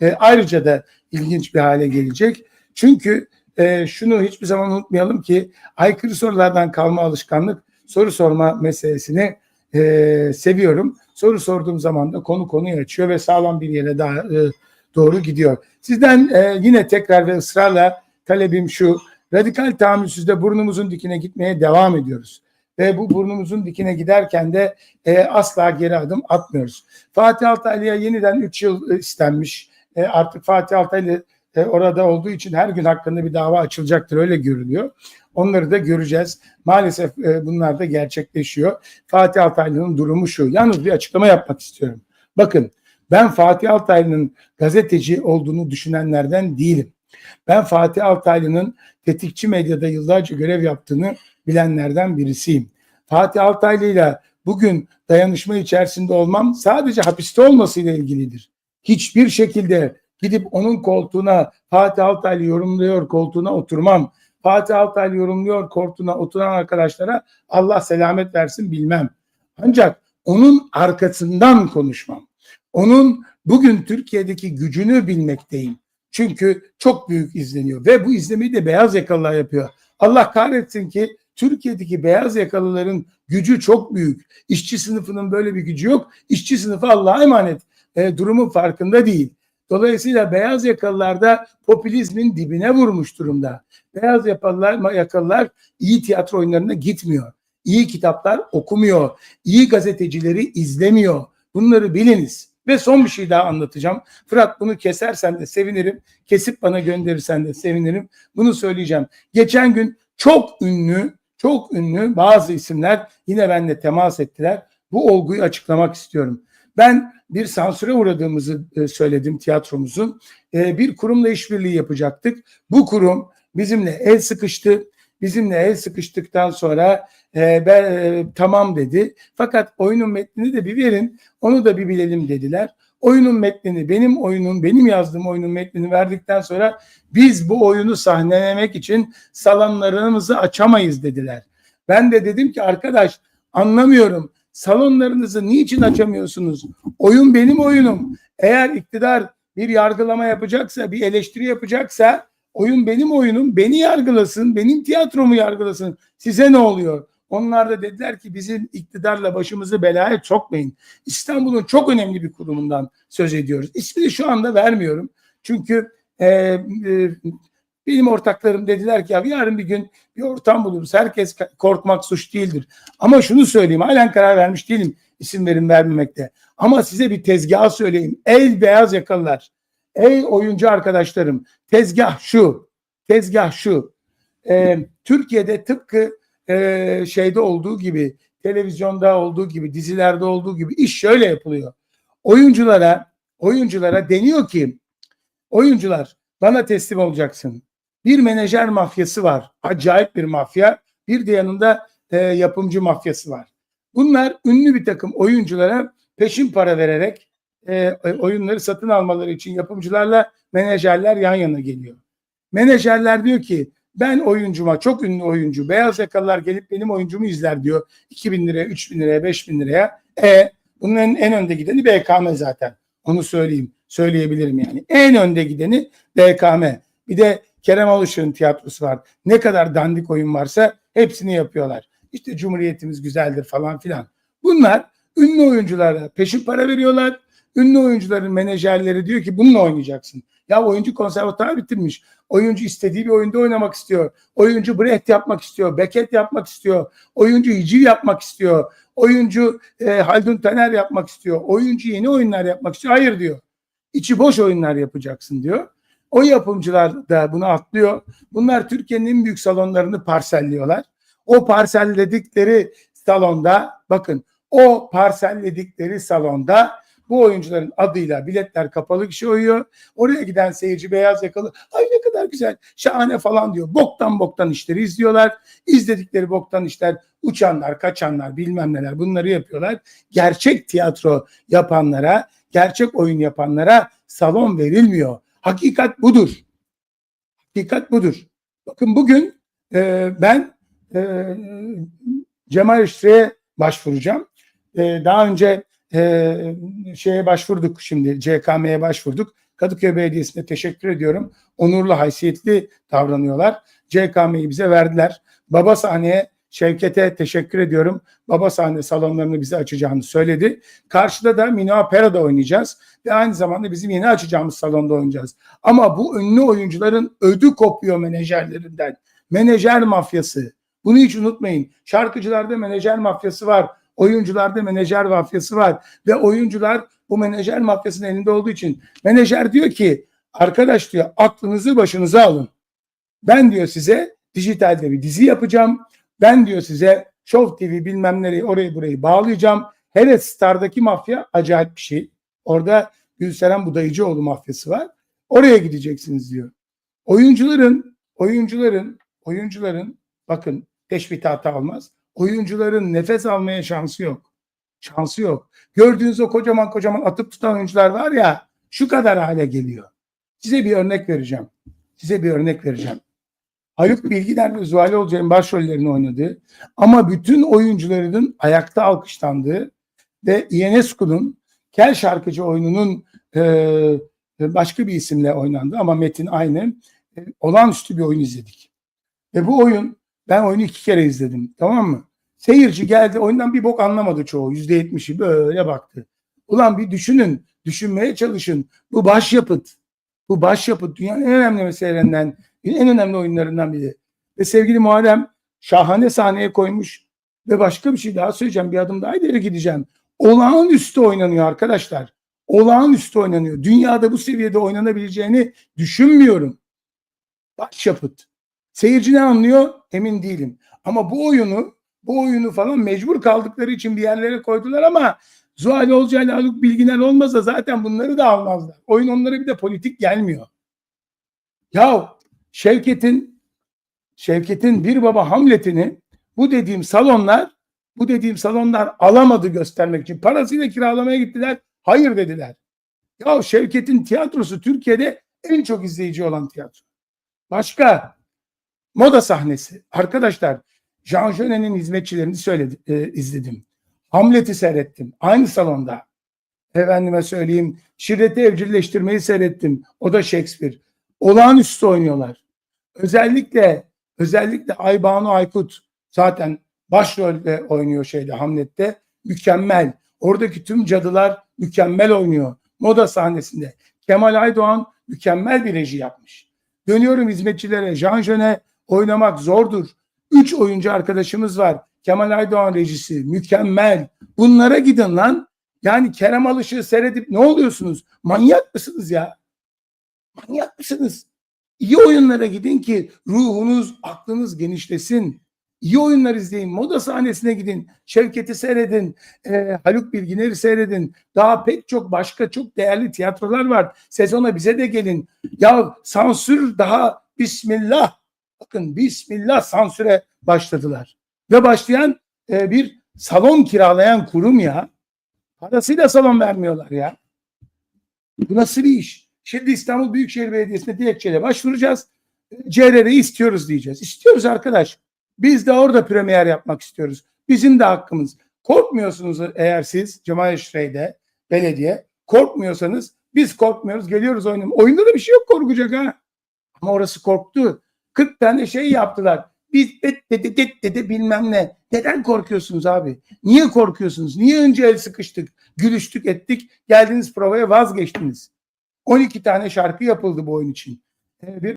e, ayrıca da ilginç bir hale gelecek. Çünkü e, şunu hiçbir zaman unutmayalım ki aykırı sorulardan kalma alışkanlık soru sorma meselesini e, seviyorum. Soru sorduğum zaman da konu konuyu açıyor ve sağlam bir yere daha e, doğru gidiyor. Sizden e, yine tekrar ve ısrarla talebim şu. Radikal tahammülsüzde burnumuzun dikine gitmeye devam ediyoruz. Ve bu burnumuzun dikine giderken de e, asla geri adım atmıyoruz. Fatih Altaylı'ya yeniden 3 yıl e, istenmiş. E, artık Fatih Altaylı e, orada olduğu için her gün hakkında bir dava açılacaktır öyle görülüyor. Onları da göreceğiz. Maalesef e, bunlar da gerçekleşiyor. Fatih Altaylı'nın durumu şu. Yalnız bir açıklama yapmak istiyorum. Bakın ben Fatih Altaylı'nın gazeteci olduğunu düşünenlerden değilim. Ben Fatih Altaylı'nın tetikçi medyada yıllarca görev yaptığını bilenlerden birisiyim. Fatih Altaylı ile bugün dayanışma içerisinde olmam sadece hapiste olmasıyla ilgilidir. Hiçbir şekilde gidip onun koltuğuna Fatih Altaylı yorumluyor koltuğuna oturmam. Fatih Altaylı yorumluyor koltuğuna oturan arkadaşlara Allah selamet versin bilmem. Ancak onun arkasından konuşmam. Onun bugün Türkiye'deki gücünü bilmekteyim. Çünkü çok büyük izleniyor ve bu izlemeyi de beyaz yakalılar yapıyor. Allah kahretsin ki Türkiye'deki beyaz yakalıların gücü çok büyük. İşçi sınıfının böyle bir gücü yok. İşçi sınıfı Allah'a emanet. E, durumun farkında değil. Dolayısıyla beyaz yakalılar da popülizmin dibine vurmuş durumda. Beyaz yakalılar, yakalılar iyi tiyatro oyunlarına gitmiyor. İyi kitaplar okumuyor. İyi gazetecileri izlemiyor. Bunları biliniz. Ve son bir şey daha anlatacağım. Fırat bunu kesersen de sevinirim. Kesip bana gönderirsen de sevinirim. Bunu söyleyeceğim. Geçen gün çok ünlü, çok ünlü bazı isimler yine benimle temas ettiler. Bu olguyu açıklamak istiyorum. Ben bir sansüre uğradığımızı e, söyledim tiyatromuzun. E, bir kurumla işbirliği yapacaktık. Bu kurum bizimle el sıkıştı. Bizimle el sıkıştıktan sonra e, ben e, tamam dedi. Fakat oyunun metnini de bir verin, onu da bir bilelim dediler. Oyunun metnini, benim oyunun, benim yazdığım oyunun metnini verdikten sonra biz bu oyunu sahnelemek için salonlarımızı açamayız dediler. Ben de dedim ki arkadaş anlamıyorum. Salonlarınızı niçin açamıyorsunuz? Oyun benim oyunum. Eğer iktidar bir yargılama yapacaksa, bir eleştiri yapacaksa oyun benim oyunum. Beni yargılasın, benim tiyatromu yargılasın. Size ne oluyor? Onlar da dediler ki bizim iktidarla başımızı belaya sokmayın. İstanbul'un çok önemli bir kurumundan söz ediyoruz. İsmini şu anda vermiyorum. Çünkü e, e, benim ortaklarım dediler ki ya yarın bir gün bir ortam buluruz. Herkes korkmak suç değildir. Ama şunu söyleyeyim halen karar vermiş değilim isim verim vermemekte. Ama size bir tezgah söyleyeyim. Ey beyaz yakalılar, ey oyuncu arkadaşlarım tezgah şu, tezgah şu. Ee, Türkiye'de tıpkı e, şeyde olduğu gibi, televizyonda olduğu gibi, dizilerde olduğu gibi iş şöyle yapılıyor. Oyunculara, oyunculara deniyor ki oyuncular bana teslim olacaksın. Bir menajer mafyası var. Acayip bir mafya. Bir de yanında e, yapımcı mafyası var. Bunlar ünlü bir takım oyunculara peşin para vererek e, oyunları satın almaları için yapımcılarla menajerler yan yana geliyor. Menajerler diyor ki ben oyuncuma çok ünlü oyuncu beyaz yakalılar gelip benim oyuncumu izler diyor. 2000 liraya, 3000 liraya, 5000 liraya. E bunun en, en önde gideni BKM zaten. Onu söyleyeyim. Söyleyebilirim yani. En önde gideni BKM. Bir de Kerem Alışık'ın tiyatrosu var. Ne kadar dandik oyun varsa hepsini yapıyorlar. İşte Cumhuriyetimiz güzeldir falan filan. Bunlar ünlü oyunculara peşin para veriyorlar. Ünlü oyuncuların menajerleri diyor ki bununla oynayacaksın. Ya oyuncu konservatuar bitirmiş. Oyuncu istediği bir oyunda oynamak istiyor. Oyuncu Brecht yapmak istiyor. Beckett yapmak istiyor. Oyuncu Hiciv yapmak istiyor. Oyuncu e, Haldun Taner yapmak istiyor. Oyuncu yeni oyunlar yapmak istiyor. Hayır diyor. İçi boş oyunlar yapacaksın diyor. O yapımcılar da bunu atlıyor. Bunlar Türkiye'nin en büyük salonlarını parselliyorlar. O parselledikleri salonda bakın o parselledikleri salonda bu oyuncuların adıyla biletler kapalı kişi oyuyor. Oraya giden seyirci beyaz yakalı ay ne kadar güzel şahane falan diyor. Boktan boktan işleri izliyorlar. İzledikleri boktan işler uçanlar kaçanlar bilmem neler bunları yapıyorlar. Gerçek tiyatro yapanlara gerçek oyun yapanlara salon verilmiyor. Hakikat budur. Hakikat budur. Bakın bugün e, ben e, Cemal İştire'ye başvuracağım. E, daha önce e, şeye başvurduk şimdi CKM'ye başvurduk. Kadıköy Belediyesi'ne teşekkür ediyorum. Onurlu, haysiyetli davranıyorlar. CKM'yi bize verdiler. Baba sahneye Şevket'e teşekkür ediyorum. Baba sahne salonlarını bize açacağını söyledi. Karşıda da Mino Pera'da oynayacağız. Ve aynı zamanda bizim yeni açacağımız salonda oynayacağız. Ama bu ünlü oyuncuların ödü kopuyor menajerlerinden. Menajer mafyası. Bunu hiç unutmayın. Şarkıcılarda menajer mafyası var. Oyuncularda menajer mafyası var. Ve oyuncular bu menajer mafyasının elinde olduğu için menajer diyor ki arkadaş diyor aklınızı başınıza alın. Ben diyor size dijitalde bir dizi yapacağım. Ben diyor size Show TV bilmem nereyi orayı burayı bağlayacağım. Hele Star'daki mafya acayip bir şey. Orada Gülseren Budayıcıoğlu mafyası var. Oraya gideceksiniz diyor. Oyuncuların, oyuncuların, oyuncuların bakın teşbih hata almaz. Oyuncuların nefes almaya şansı yok. Şansı yok. Gördüğünüz o kocaman kocaman atıp tutan oyuncular var ya şu kadar hale geliyor. Size bir örnek vereceğim. Size bir örnek vereceğim. Haluk Bilginer ve Zuhal Olcay'ın başrollerini oynadığı ama bütün oyuncularının ayakta alkışlandığı ve Ionescu'nun Kel Şarkıcı oyununun e, başka bir isimle oynandı ama metin aynı. E, olağanüstü bir oyun izledik. Ve bu oyun ben oyunu iki kere izledim tamam mı? Seyirci geldi oyundan bir bok anlamadı çoğu. Yüzde yetmişi böyle baktı. Ulan bir düşünün, düşünmeye çalışın. Bu başyapıt. Bu başyapıt dünyanın en önemli meselelerinden, en önemli oyunlarından biri. Ve sevgili Muharrem şahane sahneye koymuş ve başka bir şey daha söyleyeceğim. Bir adım daha ileri gideceğim. Olağanüstü oynanıyor arkadaşlar. Olağanüstü oynanıyor. Dünyada bu seviyede oynanabileceğini düşünmüyorum. Başyapıt. Seyirci ne anlıyor? Emin değilim. Ama bu oyunu bu oyunu falan mecbur kaldıkları için bir yerlere koydular ama Zuhal Olcay ile Haluk Bilginer olmasa zaten bunları da almazlar. Oyun onlara bir de politik gelmiyor. Ya Şevket'in Şevket'in bir baba Hamlet'ini bu dediğim salonlar bu dediğim salonlar alamadı göstermek için. Parasıyla kiralamaya gittiler. Hayır dediler. Ya Şevket'in tiyatrosu Türkiye'de en çok izleyici olan tiyatro. Başka moda sahnesi. Arkadaşlar Jean Genet'in hizmetçilerini söyledi, e, izledim. Hamlet'i seyrettim. Aynı salonda. Efendime söyleyeyim. Şiddeti evcilleştirmeyi seyrettim. O da Shakespeare. Olağanüstü oynuyorlar. Özellikle özellikle Aybanu Aykut zaten başrolde oynuyor şeyde Hamlet'te. Mükemmel. Oradaki tüm cadılar mükemmel oynuyor. Moda sahnesinde. Kemal Aydoğan mükemmel bir reji yapmış. Dönüyorum hizmetçilere. Jean Genet oynamak zordur. Üç oyuncu arkadaşımız var. Kemal Aydoğan rejisi mükemmel. Bunlara gidin lan. Yani Kerem Alışık'ı seyredip ne oluyorsunuz? Manyak mısınız ya? Manyak mısınız? İyi oyunlara gidin ki ruhunuz, aklınız genişlesin. İyi oyunlar izleyin. Moda sahnesine gidin. Şevket'i seyredin. E, Haluk Bilginer'i seyredin. Daha pek çok başka çok değerli tiyatrolar var. Sezona bize de gelin. Ya sansür daha Bismillah. Bakın Bismillah sansüre başladılar. Ve başlayan e, bir salon kiralayan kurum ya. Parasıyla salon vermiyorlar ya. Bu nasıl bir iş? Şimdi İstanbul Büyükşehir Belediyesi'ne dilekçeyle başvuracağız. CRR'yi istiyoruz diyeceğiz. İstiyoruz arkadaş. Biz de orada premier yapmak istiyoruz. Bizim de hakkımız. Korkmuyorsunuz eğer siz Cemal Şirey'de belediye korkmuyorsanız biz korkmuyoruz geliyoruz oynayalım. Oyunda da bir şey yok korkacak ha. Ama orası korktu. 40 tane şey yaptılar. Biz det dedi det dedi bilmem ne. Neden korkuyorsunuz abi? Niye korkuyorsunuz? Niye önce el sıkıştık, gülüştük ettik, geldiniz provaya vazgeçtiniz? 12 tane şarkı yapıldı bu oyun için. Bir